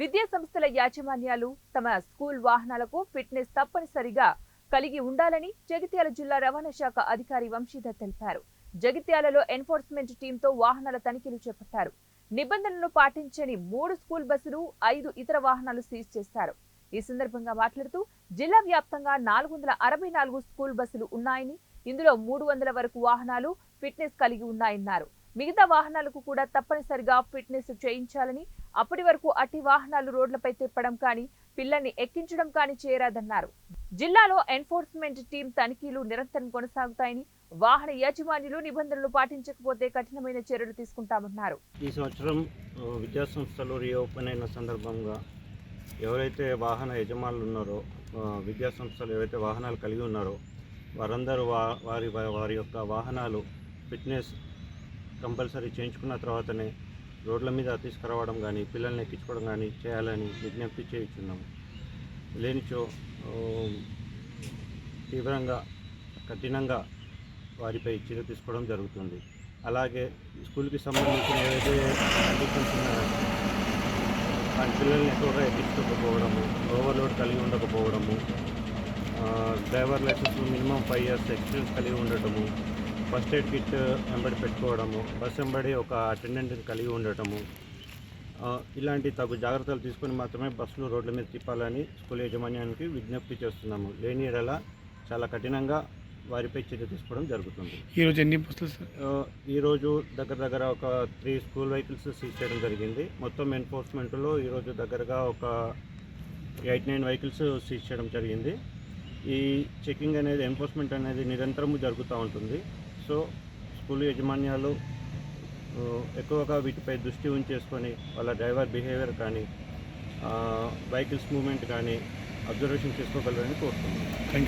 విద్యా సంస్థల యాజమాన్యాలు తమ స్కూల్ వాహనాలకు ఫిట్నెస్ తప్పనిసరిగా కలిగి ఉండాలని జగిత్యాల జిల్లా రవాణా శాఖ అధికారి వంశీధర్ తెలిపారు. జగిత్యాలలో ఎన్ఫోర్స్మెంట్ టీంతో వాహనాల తనిఖీలు చేపట్టారు. నిబంధనలను పాటించని మూడు స్కూల్ బస్సులు ఐదు ఇతర వాహనాలు సీజ్ చేశారు ఈ సందర్భంగా మాట్లాడుతూ జిల్లా వ్యాప్తంగా నాలుగు వందల అరవై నాలుగు స్కూల్ బస్సులు ఉన్నాయని ఇందులో మూడు వందల వరకు వాహనాలు ఫిట్నెస్ కలిగి ఉన్నాయన్నారు. మిగతా వాహనాలకు కూడా తప్పనిసరిగా ఫిట్నెస్ చేయించాలని అప్పటి వరకు అట్టి వాహనాలు రోడ్లపై తిప్పడం కానీ పిల్లల్ని ఎక్కించడం కానీ చేయరాదన్నారు. జిల్లాలో ఎన్ఫోర్స్మెంట్ టీం తనిఖీలు నిరంతరం కొనసాగుతాయని వాహన యాజమాన్యులు నిబంధనలు పాటించకపోతే కఠినమైన చర్యలు తీసుకుంటామన్నారు. ఈ సంవత్సరం విద్యా సంస్థలు రీఓపెన్ అయిన సందర్భంగా ఎవరైతే వాహన యజమానులు ఉన్నారో విద్యాసంస్థలు విద్యా సంస్థలు ఎవరైతే వాహనాలు కలిగి ఉన్నారో వారందరూ వారి వారి యొక్క వాహనాలు ఫిట్నెస్ కంపల్సరీ చేయించుకున్న తర్వాతనే రోడ్ల మీద తీసుకురావడం కానీ పిల్లల్ని ఎక్కించుకోవడం కానీ చేయాలని విజ్ఞప్తి చేయించున్నాము లేనిచో తీవ్రంగా కఠినంగా వారిపై చర్య తీసుకోవడం జరుగుతుంది. అలాగే స్కూల్కి సంబంధించిన ఏవైతే కండిషన్స్ ఉన్నాయో పిల్లల్ని ఎక్కువగా ఎక్కించకపోవడము ఓవర్లోడ్ కలిగి ఉండకపోవడము driver license minimum five years experience కలిగి ఉండటము ఫస్ట్ ఎయిడ్ కిట్ వెంబడి పెట్టుకోవడము బస్ వెంబడి ఒక అటెండెంట్ని కలిగి ఉండటము ఇలాంటి తగు జాగ్రత్తలు తీసుకొని మాత్రమే బస్సులు రోడ్ల మీద తిప్పాలని స్కూల్ యాజమాన్యానికి విజ్ఞప్తి చేస్తున్నాము. లేని ఎడల చాలా కఠినంగా వారిపై చర్య తీసుకోవడం జరుగుతుంది. ఈరోజు ఎన్ని బస్సులు ఈరోజు దగ్గర దగ్గర ఒక త్రీ స్కూల్ వెహికల్స్ సీజ్ చేయడం జరిగింది. మొత్తం ఎన్ఫోర్స్మెంట్లో ఈరోజు దగ్గరగా ఒక ఎయిట్ నైన్ వెహికల్స్ సీజ్ చేయడం జరిగింది. ఈ చెకింగ్ అనేది ఎన్ఫోర్స్మెంట్ అనేది నిరంతరము జరుగుతూ ఉంటుంది. సో స్కూల్ యాజమాన్యాలు ఎక్కువగా వీటిపై దృష్టి ఉంచేసుకొని వాళ్ళ డ్రైవర్ బిహేవియర్ కానీ వెహికల్స్ మూవ్మెంట్ కానీ అబ్జర్వేషన్ చేసుకోగలరని కోరుతున్నాను థ్యాంక్ యూ